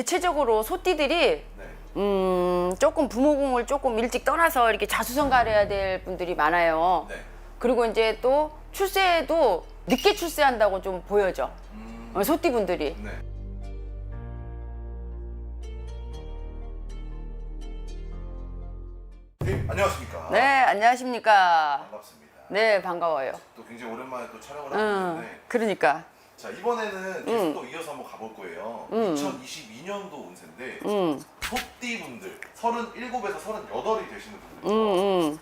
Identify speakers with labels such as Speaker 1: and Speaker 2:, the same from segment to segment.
Speaker 1: 대체적으로 소띠들이
Speaker 2: 네.
Speaker 1: 음, 조금 부모궁을 조금 일찍 떠나서 이렇게 자수성가를 해야 될 분들이 많아요.
Speaker 2: 네.
Speaker 1: 그리고 이제 또 출세도 늦게 출세한다고 좀 보여져.
Speaker 2: 음,
Speaker 1: 어, 소띠 분들이.
Speaker 2: 네. 네, 안녕하십니까.
Speaker 1: 네, 안녕하십니까.
Speaker 2: 반갑습니다.
Speaker 1: 네, 반가워요.
Speaker 2: 또 굉장히 오랜만에 또 촬영을 하고
Speaker 1: 음,
Speaker 2: 있는데
Speaker 1: 그러니까.
Speaker 2: 자 이번에는 계속 또 이어서 한번 가볼 거예요. 2022년도 운세인데
Speaker 1: 음,
Speaker 2: 소띠 분들 37에서 38이 되시는 분들
Speaker 1: 음, 음.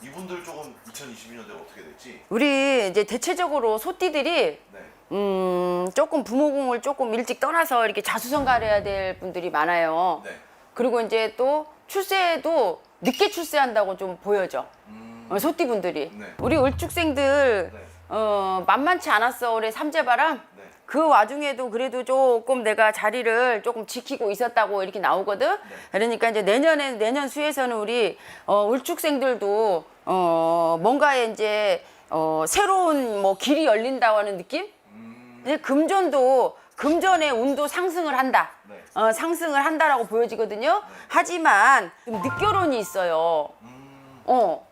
Speaker 2: 이분들 조금 2022년대로 어떻게 될지
Speaker 1: 우리 이제 대체적으로 소띠들이
Speaker 2: 네.
Speaker 1: 음, 조금 부모궁을 조금 일찍 떠나서 이렇게 자수성가를 해야 될 분들이 많아요.
Speaker 2: 네.
Speaker 1: 그리고 이제 또 출세도 늦게 출세한다고 좀 보여져.
Speaker 2: 음,
Speaker 1: 어, 소띠분들이.
Speaker 2: 네.
Speaker 1: 우리 을축생들
Speaker 2: 네.
Speaker 1: 어, 만만치 않았어 올해 삼재바람.
Speaker 2: 네.
Speaker 1: 그 와중에도 그래도 조금 내가 자리를 조금 지키고 있었다고 이렇게 나오거든. 그러니까 이제 내년에 내년 수에서는 우리 어, 을축생들도 어, 뭔가에 이제 어, 새로운 뭐 길이 열린다고 하는 느낌?
Speaker 2: 음,
Speaker 1: 이제 금전도 금전의 운도 상승을 한다.
Speaker 2: 네.
Speaker 1: 어, 상승을 한다라고 보여지거든요. 하지만 좀 늦결혼이 있어요.
Speaker 2: 음,
Speaker 1: 어,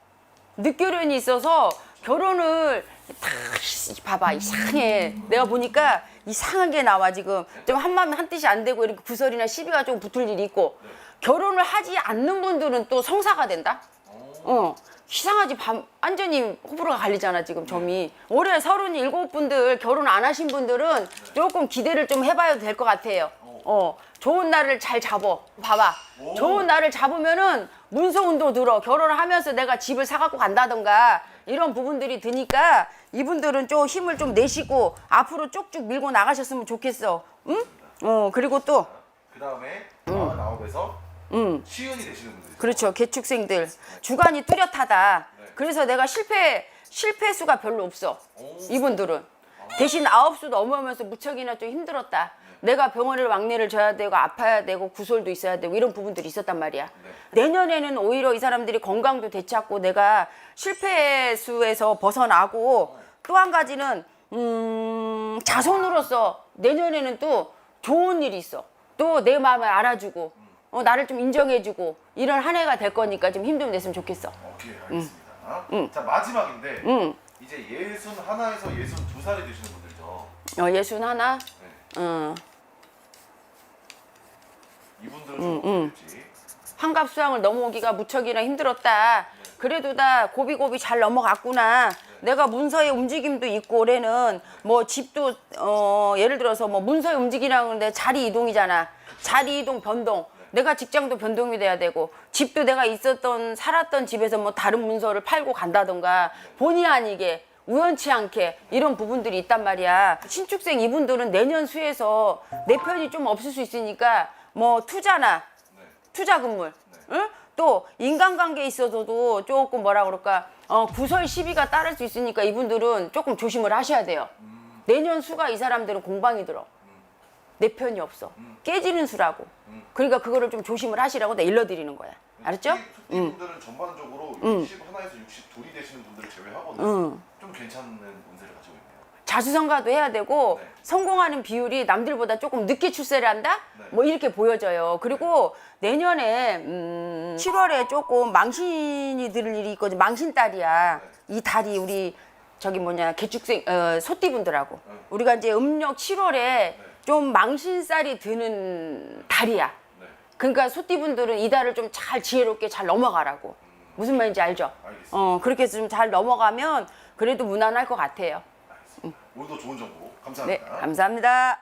Speaker 1: 늦결혼이 있어서 결혼을 다 이- 봐봐 이상해. 내가 보니까 이상하게 나와 지금. 좀 한마음 한 뜻이 안 되고 이렇게 구설이나 시비가 좀 붙을 일이 있고. 결혼을 하지 않는 분들은 또 성사가 된다. 어. 이상하지 밤 완전히 호불호가 갈리잖아 지금 점이. 올해 서른 일곱 분들 결혼 안 하신 분들은 조금 기대를 좀 해봐야 될 것 같아요. 어. 좋은 날을 잘 잡어. 봐봐.
Speaker 2: 오.
Speaker 1: 좋은 날을 잡으면은 문서 운도 들어. 결혼을 하면서 내가 집을 사갖고 간다던가 이런 부분들이 드니까 이분들은 좀 힘을 좀 내시고 앞으로 쭉쭉 밀고 나가셨으면 좋겠어 응? 어 그리고 또
Speaker 2: 그 다음에 49에서
Speaker 1: 음.
Speaker 2: 시은이 되시는 분들
Speaker 1: 그렇죠. 개축생들 주관이 뚜렷하다.
Speaker 2: 네.
Speaker 1: 그래서 내가 실패 실패 수가 별로 없어.
Speaker 2: 오.
Speaker 1: 이분들은 대신 아홉 수 넘으면서 무척이나 좀 힘들었다. 내가 병원을 왕래를 져야 되고 아파야 되고 구솔도 있어야 되고 이런 부분들이 있었단 말이야. 내년에는 오히려 이 사람들이 건강도 되찾고 내가 실패 수에서 벗어나고 또 한 가지는 음, 자손으로서 내년에는 또 좋은 일이 있어. 또 내 마음을 알아주고 어, 나를 좀 인정해주고 이런 한 해가 될 거니까 좀 힘 좀 냈으면 좋겠어.
Speaker 2: 오케이 알겠습니다. 자 마지막인데
Speaker 1: 음.
Speaker 2: 이제 예순 하나에서 예순 두 살이 되시는 분들죠.
Speaker 1: 어, 예순 하나.
Speaker 2: 네.
Speaker 1: 어,
Speaker 2: 이분들은 어떻게 될지.
Speaker 1: 환갑 수양을 넘어오기가 무척이나 힘들었다. 그래도 다 고비고비 잘 넘어갔구나. 내가 문서의 움직임도 있고 올해는 뭐 집도 어 예를 들어서 뭐 문서의 움직이라는 건데 자리 이동이잖아. 자리 이동 변동. 내가 직장도 변동이 돼야 되고 집도 내가 있었던 살았던 집에서 뭐 다른 문서를 팔고 간다던가 본의 아니게 우연치 않게 이런 부분들이 있단 말이야. 신축생 이분들은 내년 수에서 내 편이 좀 없을 수 있으니까 뭐 투자나
Speaker 2: 네.
Speaker 1: 투자 금물, 응? 또 인간관계에 있어서도 조금 뭐라 그럴까 어, 구설 시비가 따를 수 있으니까 이분들은 조금 조심을 하셔야 돼요. 내년 수가 이 사람들은 공방이 들어. 내 편이 없어. 깨지는 수라고. 그러니까 그거를 좀 조심을 하시라고 내가 일러드리는 거야. 알았죠? 음.
Speaker 2: 분들은 전반적으로 61에서 62이 되시는 분들을 제외하고는
Speaker 1: 음.
Speaker 2: 좀 괜찮은 운세를 가지고 있네요.
Speaker 1: 자수성가도 해야 되고
Speaker 2: 네.
Speaker 1: 성공하는 비율이 남들보다 조금 늦게 출세를 한다?
Speaker 2: 네.
Speaker 1: 뭐 이렇게 보여져요. 그리고 내년에 음, 7월에 조금 망신이 들을 일이 있거든. 망신달이야.
Speaker 2: 네.
Speaker 1: 이 달이 우리 저기 뭐냐 개축생 어, 소띠분들하고
Speaker 2: 네.
Speaker 1: 우리가 이제 음력 7월에 좀 망신살이 드는 달이야.
Speaker 2: 네.
Speaker 1: 그러니까 소띠분들은 이 달을 좀 잘 지혜롭게 잘 넘어가라고. 무슨 말인지 알죠?
Speaker 2: 알겠습니다.
Speaker 1: 어 그렇게 해서 좀 잘 넘어가면 그래도 무난할 것 같아요.
Speaker 2: 알겠습니다. 오늘도 좋은 정보
Speaker 1: 네,
Speaker 2: 감사합니다.
Speaker 1: 감사합니다.